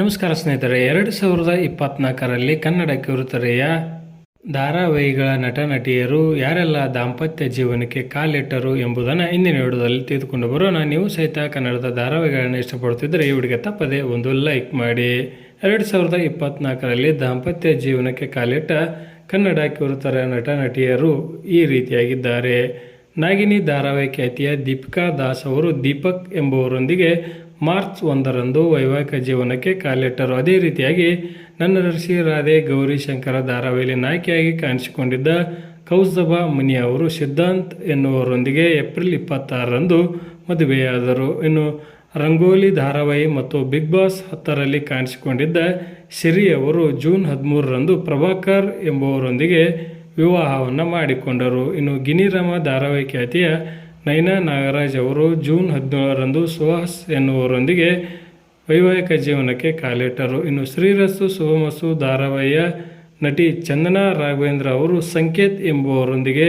ನಮಸ್ಕಾರ ಸ್ನೇಹಿತರೆ, ಎರಡು ಸಾವಿರದ ಇಪ್ಪತ್ನಾಲ್ಕರಲ್ಲಿ ಕನ್ನಡ ಕಿರುತೆರೆಯ ಧಾರಾವಾಹಿಗಳ ನಟ ನಟಿಯರು ಯಾರೆಲ್ಲ ದಾಂಪತ್ಯ ಜೀವನಕ್ಕೆ ಕಾಲಿಟ್ಟರು ಎಂಬುದನ್ನು ಇಂದಿನ ವಿಡಿಯೋದಲ್ಲಿ ತಿಳಿದುಕೊಂಡು ಬರೋಣ. ನೀವು ಸಹಿತ ಕನ್ನಡದ ಧಾರಾವಾಹಿಗಳನ್ನು ಇಷ್ಟಪಡುತ್ತಿದ್ದರೆ ಈ ವಿಡಿಯೋಗೆ ತಪ್ಪದೆ ಒಂದು ಲೈಕ್ ಮಾಡಿ. ಎರಡು ಸಾವಿರದ ಇಪ್ಪತ್ನಾಲ್ಕರಲ್ಲಿ ದಾಂಪತ್ಯ ಜೀವನಕ್ಕೆ ಕಾಲಿಟ್ಟ ಕನ್ನಡ ಕಿರುತೆರೆ ನಟ ನಟಿಯರು ಈ ರೀತಿಯಾಗಿದ್ದಾರೆ. ನಾಗಿನಿ ಧಾರಾವಾಹಿ ಖ್ಯಾತಿಯ ದೀಪಿಕಾ ದಾಸ್ ಅವರು ದೀಪಕ್ ಎಂಬುವರೊಂದಿಗೆ ಮಾರ್ಚ್ ಒಂದರಂದು ವೈವಾಹಿಕ ಜೀವನಕ್ಕೆ ಕಾಲಿಟ್ಟರು. ಅದೇ ರೀತಿಯಾಗಿ ನನ್ನ ರಸಿ ರಾಧೆ ಗೌರಿ ಶಂಕರ ಧಾರಾವಾಹಿಯಲ್ಲಿ ನಾಯಕಿಯಾಗಿ ಕಾಣಿಸಿಕೊಂಡಿದ್ದ ಕೌಸಬಾ ಮುನಿ ಅವರು ಸಿದ್ಧಾಂತ್ ಎನ್ನುವರೊಂದಿಗೆ ಏಪ್ರಿಲ್ ಇಪ್ಪತ್ತಾರರಂದು ಮದುವೆಯಾದರು. ಇನ್ನು ರಂಗೋಲಿ ಧಾರಾವಾಹಿ ಮತ್ತು ಬಿಗ್ ಬಾಸ್ ಹತ್ತರಲ್ಲಿ ಕಾಣಿಸಿಕೊಂಡಿದ್ದ ಸಿರಿ ಅವರು ಜೂನ್ ಹದಿಮೂರರಂದು ಪ್ರಭಾಕರ್ ಎಂಬುವರೊಂದಿಗೆ ವಿವಾಹವನ್ನು ಮಾಡಿಕೊಂಡರು. ಇನ್ನು ಗಿನಿರಾಮ ಧಾರಾವಾಹಿ ಖ್ಯಾತಿಯ ನೈನಾ ನಾಗರಾಜ್ ಅವರು ಜೂನ್ ಹದಿನೇಳರಂದು ಸುಹಾಸ್ ಎನ್ನುವರೊಂದಿಗೆ ವೈವಾಹಿಕ ಜೀವನಕ್ಕೆ ಕಾಲಿಟ್ಟರು. ಇನ್ನು ಶ್ರೀರಸ್ಸು ಶುಭಮಸ್ಸು ಧಾರಾವಾಹಿಯ ನಟಿ ಚಂದನಾ ರಾಘವೇಂದ್ರ ಅವರು ಸಂಕೇತ್ ಎಂಬುವರೊಂದಿಗೆ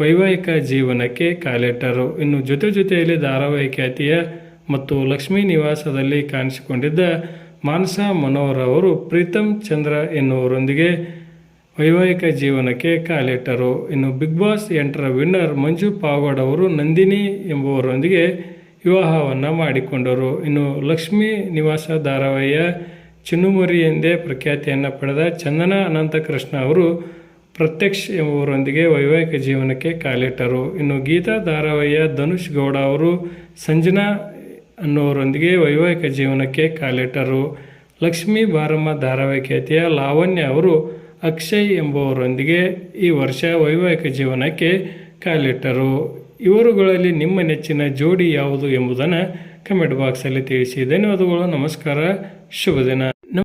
ವೈವಾಹಿಕ ಜೀವನಕ್ಕೆ ಕಾಲಿಟ್ಟರು. ಇನ್ನು ಜೊತೆ ಜೊತೆಯಲ್ಲಿ ಧಾರಾವಾಹಿ ಖ್ಯಾತಿಯ ಮತ್ತು ಲಕ್ಷ್ಮೀ ನಿವಾಸದಲ್ಲಿ ಕಾಣಿಸಿಕೊಂಡಿದ್ದ ಮಾನಸ ಮನೋಹರ್ ಅವರು ಪ್ರೀತಮ್ ಚಂದ್ರ ಎನ್ನುವರೊಂದಿಗೆ ವೈವಾಹಿಕ ಜೀವನಕ್ಕೆ ಕಾಲಿಟ್ಟರು. ಇನ್ನು ಬಿಗ್ ಬಾಸ್ ಎಂಟರ ವಿನ್ನರ್ ಮಂಜು ಪಾವಗಡ್ ಅವರು ನಂದಿನಿ ಎಂಬುವರೊಂದಿಗೆ ವಿವಾಹವನ್ನು ಮಾಡಿಕೊಂಡರು. ಇನ್ನು ಲಕ್ಷ್ಮೀ ನಿವಾಸ ಧಾರಾವಾಹಿಯ ಚಿನ್ನುಮರಿ ಎಂದೇ ಪ್ರಖ್ಯಾತಿಯನ್ನು ಪಡೆದ ಚಂದನ ಅನಂತಕೃಷ್ಣ ಅವರು ಪ್ರತ್ಯಕ್ಷ್ ಎಂಬುವರೊಂದಿಗೆ ವೈವಾಹಿಕ ಜೀವನಕ್ಕೆ ಕಾಲಿಟ್ಟರು. ಇನ್ನು ಗೀತಾ ಧಾರಾವಾಹಿಯ ಧನುಷ್ ಗೌಡ ಅವರು ಸಂಜನಾ ಅನ್ನುವರೊಂದಿಗೆ ವೈವಾಹಿಕ ಜೀವನಕ್ಕೆ ಕಾಲಿಟ್ಟರು. ಲಕ್ಷ್ಮೀ ಬಾರಮ್ಮ ಧಾರಾವಾಹಿ ಖ್ಯಾತಿಯ ಲಾವಣ್ಯ ಅವರು ಅಕ್ಷಯ್ ಎಂಬುವರೊಂದಿಗೆ ಈ ವರ್ಷ ವೈವಾಹಿಕ ಜೀವನಕ್ಕೆ ಕಾಲಿಟ್ಟರು. ಇವರುಗಳಲ್ಲಿ ನಿಮ್ಮ ನೆಚ್ಚಿನ ಜೋಡಿ ಯಾವುದು ಎಂಬುದನ್ನು ಕಮೆಂಟ್ ಬಾಕ್ಸಲ್ಲಿ ತಿಳಿಸಿ. ಧನ್ಯವಾದಗಳು, ನಮಸ್ಕಾರ, ಶುಭ ದಿನ.